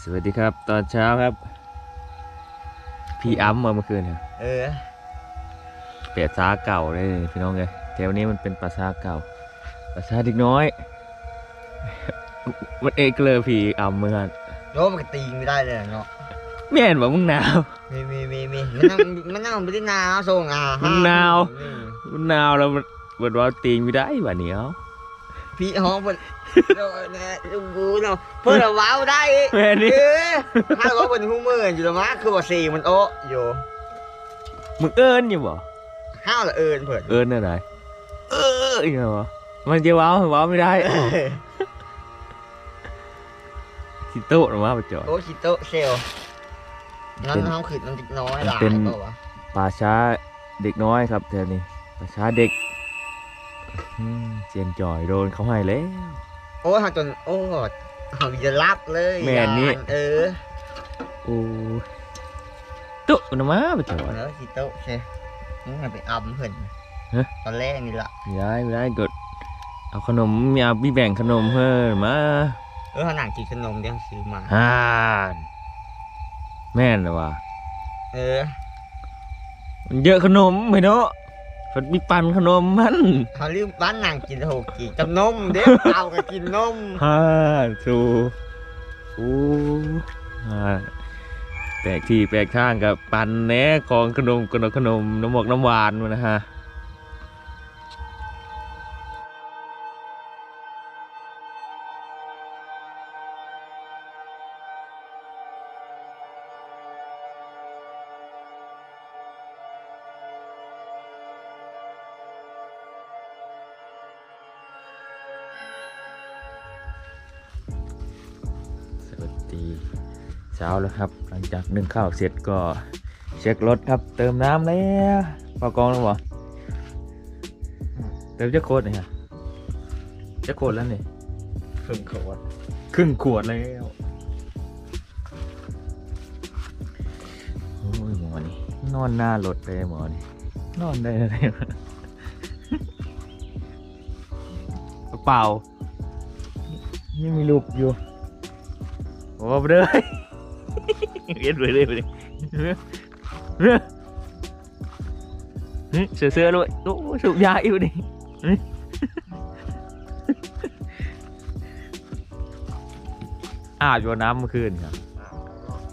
สวัสดีครับ ตอนเช้าครับ พี่อ้ำมาเมื่อคืนครับเออเปียซาเก่าเลยพี่น้องเลยแถวนี้มันเป็นปราสาทเก่าปราสาทเด็กน้อย มันเอกเลยพี่อ้ำเมื่อคืนโยมันก็ตีไม่ได้เลยเนาะแม่นบอกมึงหนาวมีมีมีมีมันนั่งมันนั่งไม่ได้หนาวส่งอะมันหนาวอืมมันหนาวแล้วมันมันว่าตีงไม่ได้บ่เหนียว พี่ห้องเพิ่นเดี๋ยวนะลุงกูเนาะเพิ่นเอาว้าวได้แม่นี่ เออถ้าว่าเพิ่นหูมืออยู่แล้วมั้คือว่าสี่มันโอะอยู่มึงเอิญอยู่บ่ห้าวละเอิญเพิ่นเอิญอะไรเอออีกแล้วบ่มันจะว้าวว้าวไม่ได้สิโต้หรือว่าไปจอดโอ้ชิโตะเซลนั่นน้องขึ้นมันเด็กน้อยหลายเป็นเปล่าวะป่าช้าเด็กน้อยครับแถวนี้ป่าช้าเด็ก อืมเจียนจ่อยโดนเขาให้แล้ว โอ้หักจนโอ้เขาจะรับเลยแม่นนี่ยานเออโอ้ยตุ๊นะมาไปจอดแล้วชิโตะเซมึงให้ไปอัมเพิ่นฮะ ตอนแรกนี่ล่ะไม่ได้ไม่ได้กดเอาขนมมีเอาพี่แบ่งขนมเพิ่มมาเออขนาดกินขนมเดี๋ยังซื้อมา ฮ่านแม่นเหรอวะเออมันเยอะขนมไปเนาะ ฝันมีปันขนมมันเขาเรียกบ้านนางกินโหกินกับนมเด็กเอาก็กินนมฮ่าสูโอ้ฮ่าแปลกที่แปลกข้างกับปันแหน่ของขนมขนมขนมน้ำหมกน้ำหวานมันนะฮะ เช้าแล้วครับ หลังจากนึ่งข้าวเสร็จก็เช็ครถครับ เติมน้ำแล้วปากองแล้วบ่เติมจะโคตรเนี่ยจะโคตรแล้วนี่ครึ่งขวดครึ่งขวดแล้วโอ้ยหมอนี่นอนหน้ารถเลยหมอนี่นอนได้อะไรวะเปล่านี่มีรูปอยู่โอ้ไป เลยเรียนไปเลยไปเลยเสือเสือด้วยโอ้สูบยาอยู่ดิอาบอยู่น้ำเมื่อคืนครับ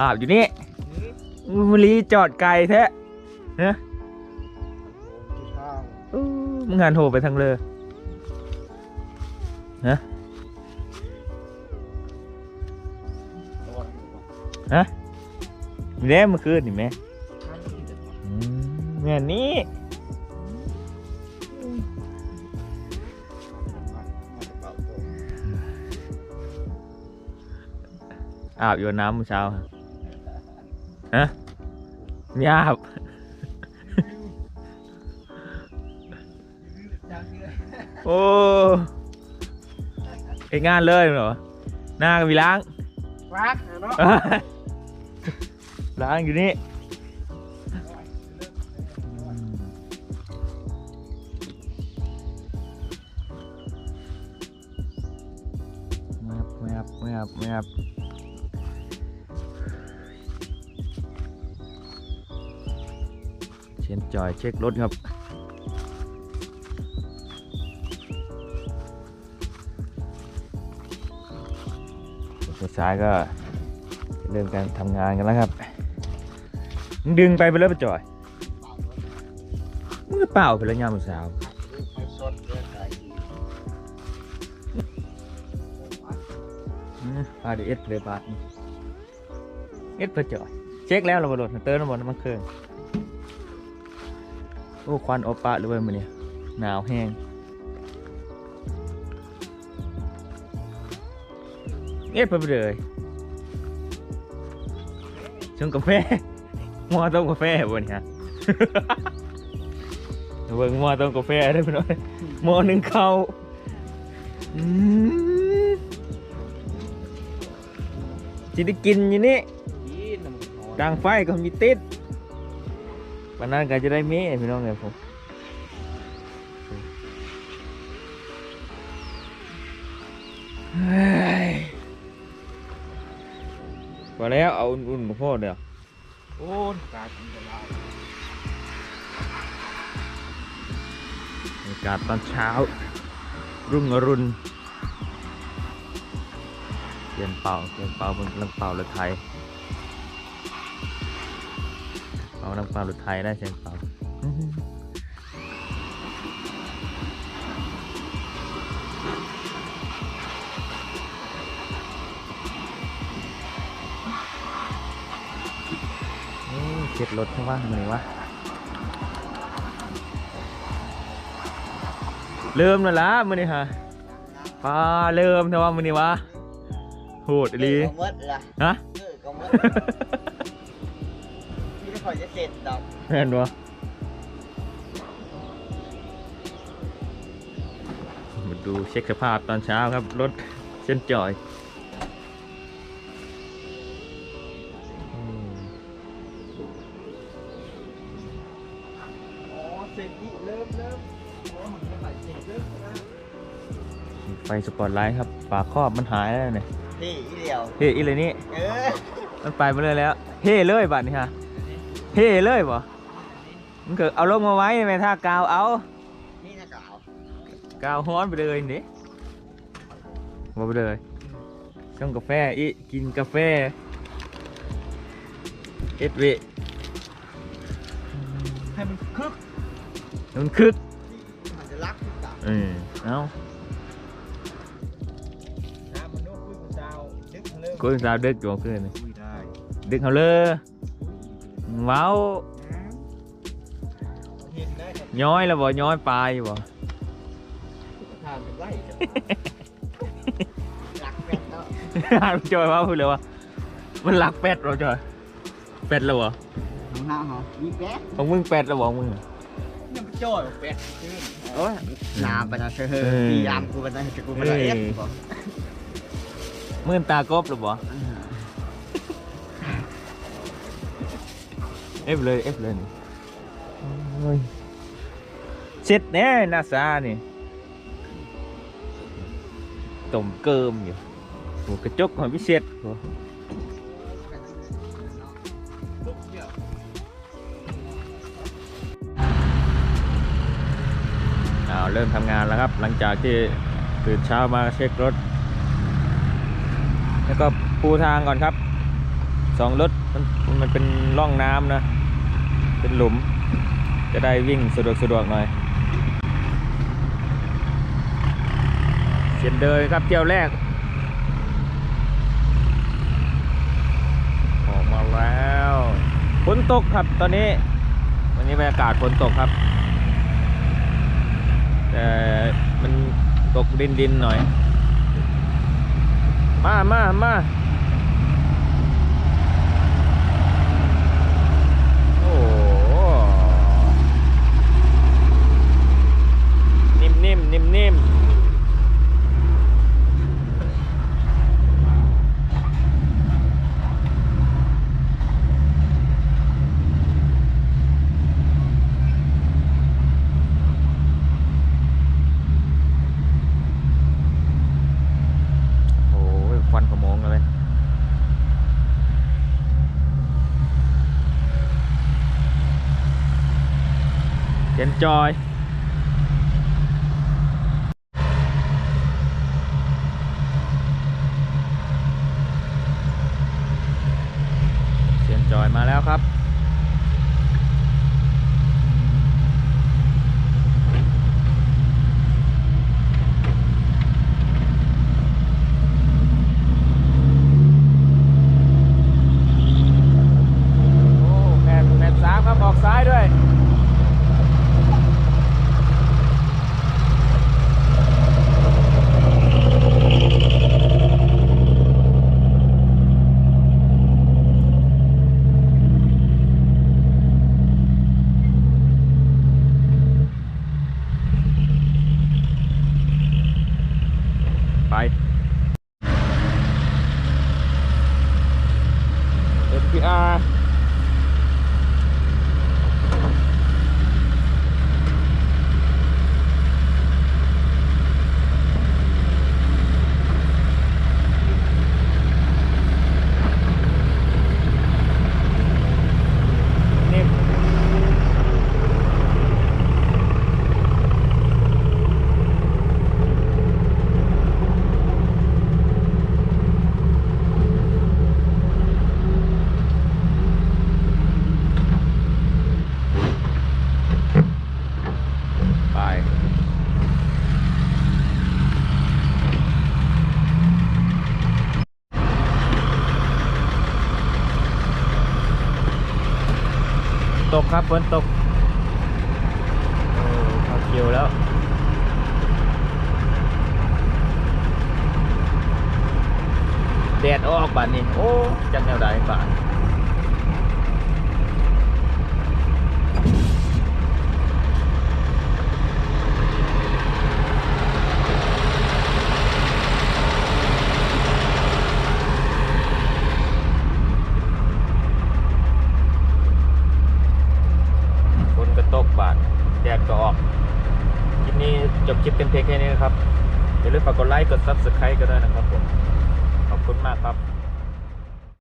อาบอยู่นี่มันรีจอดไกลแท้อู้มึงงานโทรไปทางเลย แน่เมื่อคืนนี่แม่อืมแม่นี้อาบอยู่น้ำเมื่อเช้าฮะไม่อาบโอ้ไองานเลยเหรอ หน้าก็มีล้าง รักเนาะล้างอยู่นี่แม บแมบแมบแมบเชนจอยเช็ครถครับสุดท้ายก็เริ่มการทำงานกันแล้วครับ ดึงไปไปเลยปะจอยมึงเปล่าไปแล้วยามมื้อเช้าอืมพาเดเอสเลยบาทนี่เอสปะจอยเช็คแล้วเราบโดเติมน้ำมันมันเครื่องโอ้ควันโอปะหรือว่ามันเนี่ยหนาวแห้ง เอสไปเลยชงกาแฟมอต้มกาแฟบนเนี่ยเบิ่งมอต้มกาแฟได้พี่น้อยมอหนึ่งเขาอืมจิได้กินอยู่นี่ดังไฟก็มีติดวันนั้นก็จะได้เมีพี่น้องไงผมเฮ้ พอแล้วเอาอุ่นๆกับพ่อเดี๋ยวโอ้ยกากินกันแล้วบรรยากาศตอนเช้า รุ่งอรุณเปลี่ยนเป่าเปลี่ยนเป่ามันกำลังเป่ารถไทยเป่าน้ำเป่ารถไทยได้เสียงเป่า อื้อหือโอ้ยเจ็ดรถใช่ปะมันนี่วะเริ่มแล้วล่ะมื้อนี้ฮะป้าเริ่มแต่ว่ามื้อนี้วะโหดอีหลีก็หมดละฮะเออก็หมดที่ไม่ค่อยจะเสร็จดอกแม่นวะมาดูเช็คสภาพตอนเช้าครับ รถเส้นจอย ไฟสปอตไลท์ครับฝาครอบมันหายแล้วเนี่ยนี่อีเดียวเฮ้อีเลยนี่เออมันไปมาเลยแล้ว เฮ้เลยบัดนี้ฮะเฮ้เลยบ่มันเกิดเอาลงมาไว้ไหมถ้ากาวเอานี่นะกล่าวกาวฮ้อนไปเลยนี่มาไปเลยช่องกาแฟอีกินกาแฟเอ็ดเวให้มันคึกมันคึกมันจะรักขึ้นตามอืมเอ้า กเริ่มกูสาวดึกอยู่คืนนี่คุยได้ดึกเขาเลยเว้าเห็นได้ครับย้อยแล้วบ่ย้อยปลายบ่ทานเป็นไร่จ้ะรักแม่เนาะหาจอยว่าพูดเลยว่ามันหลักเป็ดเราจอยเป็ดแล้วบ่ของห้าเหรอมีแป๊ะของมึงเป็ดแล้วบ่มึงอะนี่มันจ่อยเป็ดขึ้นโอ้ยน้ำไปนะเชื่อเออมียามกูไปนะจะกูไปละเอ็ดบอก มึงตากบแล้วบ่เอฟเลยเอฟเลยนี่โอ้ยเสร็จแน่นาซานี่ต้มเกิมอยู่หมูกระจกหอยพิเศษบ่ลุกเดียวอ้าวเริ่มทำงานแล้วครับ หลังจากที่ตื่นเช้ามาเช็ครถ แล้วก็ปูทางก่อนครับสองรถมันมันเป็นร่องน้ำนะ เป็นหลุม จะได้วิ่งสะดวกสะดวกหน่อยเสียนเดินครับเที่ยวแรก ออกมาแล้วฝนตกครับตอนนี้ วันนี้บรรยากาศฝนตกครับ แต่มันตกดินดินหน่อย มามามาโอ้นิ่มนิ่มนิ่มนิ่มโอ้ยควันขโมงเลย เย็นจอย เสียนจอยมาแล้วครับ โอ้แมนแมนสามครับออกซ้ายด้วย ไป NPR ตกครับฝนตกเอาเกี่ยวแล้วแดดออกบานนี้ โอ้จังแนวใดบานฝนก็ตกบานแดดก็ออก คลิปนี้จบคลิปเป็นเพียงแค่นี้นะครับ อย่าลืมฝากกดไลค์ กด Subscribe